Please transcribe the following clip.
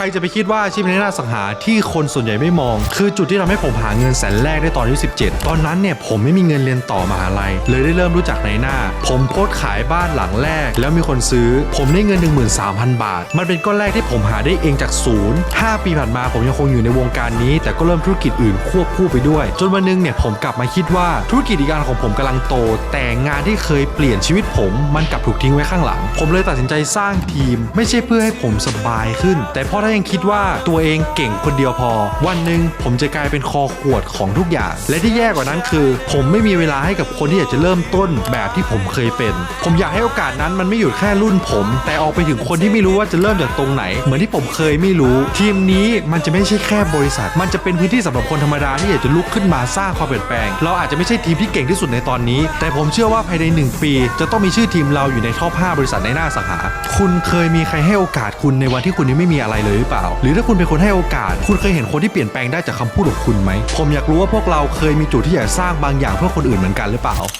รจะไปคิดว่าอาชีพในหน้าสังหาที่คนส่วนใหญ่ไม่มอง คือจุดที่ทำให้ผมหาเงินแสนแรกได้ตอนอายุ17 ตอนนั้นเนี่ยผมไม่มีเงินเรียนต่อมหาลัย เลยได้เริ่มรู้จักในหน้า ผมโพสขายบ้านหลังแรก แล้วมีคนซื้อ ผมได้เงิน 13,000 บาท มันเป็นก้อนแรกที่ผมหาได้เองจากศูนย์5ปีผ่านมาผมยังคงอยู่ในวงการนี้ แต่ก็เริ่มธุรกิจอื่นควบคู่ไปด้วย จนวันหนึงเนี่ยผมกลับมาคิดว่าธุรกิจอีกอันของผมกำลังโต แต่งานที่เคยเปลี่ยนชีวิตผมมันกลับถูกทิ้งไว้ข้างหลัง ผมเลยตัดสินใจสร้างทีม ไม่ใช่เพื่อให้ผมสบายขึ้น แต่เพราะยังคิดว่าตัวเองเก่งคนเดียวพอ วันหนึ่งผมจะกลายเป็นคอขวดของทุกอย่าง และที่แย่กว่านั้นคือ ผมไม่มีเวลาให้กับคนที่อยากจะเริ่มต้นแบบที่ผมเคยเป็น ผมอยากให้โอกาสนั้นมันไม่หยุดแค่รุ่นผม แต่ออกไปถึงคนที่ไม่รู้ว่าจะเริ่มจากตรงไหน เหมือนที่ผมเคยไม่รู้ ทีมนี้มันจะไม่ใช่แค่บริษัท มันจะเป็นพื้นที่สำหรับคนธรรมดาที่อยากจะลุกขึ้นมาสร้างความเปลี่ยนแปลง เราอาจจะไม่ใช่ทีมที่เก่งที่สุดในตอนนี้ แต่ผมเชื่อว่าภายใน 1 ปี จะต้องมีชื่อทีมเราอยู่ในท็อป5บริษัทในหน้าสังหาคุณเคยมีใครให้โอกาสคุณในวันที่คุณยังไม่มีอะไรเลยหรือเปล่า หรือถ้าคุณเป็นคนให้โอกาส คุณเคยเห็นคนที่เปลี่ยนแปลงได้จากคำพูดของคุณไหม ผมอยากรู้ว่าพวกเราเคยมีจุดที่อยากสร้างบางอย่างเพื่อคนอื่นเหมือนกันหรือเปล่า